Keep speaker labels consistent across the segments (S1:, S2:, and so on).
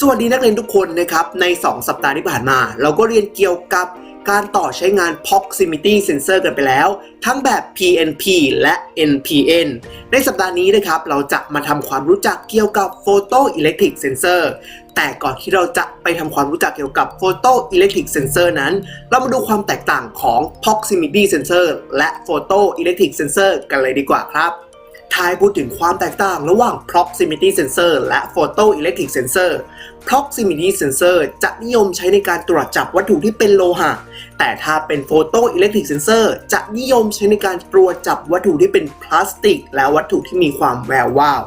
S1: สวัสดีนักเรียนทุกคนนะครับใน 2 สัปดาห์ที่ผ่านมา เราก็เรียนเกี่ยวกับการต่อใช้งาน proximity sensor กันไปแล้ว ทั้งแบบ PNP และ NPN ในสัปดาห์นี้นะครับ เราจะมาทำความรู้จักเกี่ยวกับ photo electric sensor แต่ก่อนที่เราจะไปทำความรู้จักเกี่ยวกับ photo electric sensor นั้น เรามาดูความแตกต่างของ proximity sensor และ photo electric sensor กันเลยดีกว่าครับ ทายพูดถึงความแตกต่างระหว่าง proximity sensor และ photoelectric sensor proximity sensor จะนิยมใช้ในการตรวจจับวัตถุที่เป็นโลหะ แต่ถ้าเป็น photoelectric sensor จะนิยมใช้ในการตรวจจับวัตถุที่เป็นพลาสติก และวัตถุที่มีความแวววาว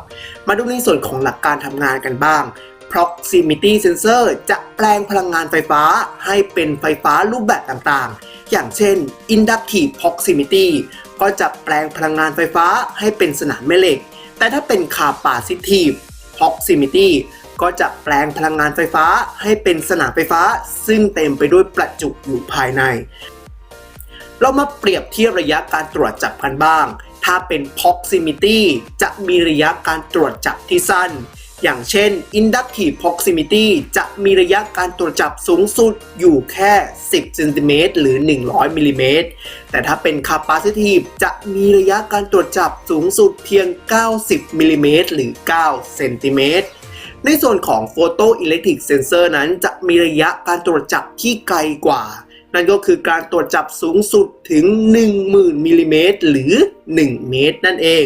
S1: มาดูในส่วนของหลักการทำงานกันบ้าง proximity sensor จะแปลงพลังงานไฟฟ้าให้เป็นไฟฟ้ารูปแบบต่างๆ อย่างเช่น inductive proximity ก็จะแปลงพลังงานไฟฟ้าให้เป็นสนามแม่เหล็ก แต่ถ้าเป็น capacitive proximity ก็จะแปลงพลังงานไฟฟ้าให้เป็นสนามไฟฟ้า ซึ่งเต็มไปด้วยประจุอยู่ภายใน เรามาเปรียบเทียบระยะการตรวจจับกันบ้าง ถ้าเป็น proximity จะมีระยะการตรวจจับที่สั้น อย่างเช่น inductive proximity จะมีระยะการตรวจจับสูงสุดอยู่แค่ 10เซนติเมตรหรือ 100มิลลิเมตร แต่ถ้าเป็น capacitive จะมีระยะการตรวจจับสูงสุดเพียง 90มิลลิเมตรหรือ 9 เซนติเมตร ในส่วนของ photoelectric sensor นั้นจะมีระยะการตรวจจับที่ไกลกว่า นั่นก็คือการตรวจจับสูงสุดถึง 10,000มิลลิเมตรหรือ 1 เมตรนั่นเอง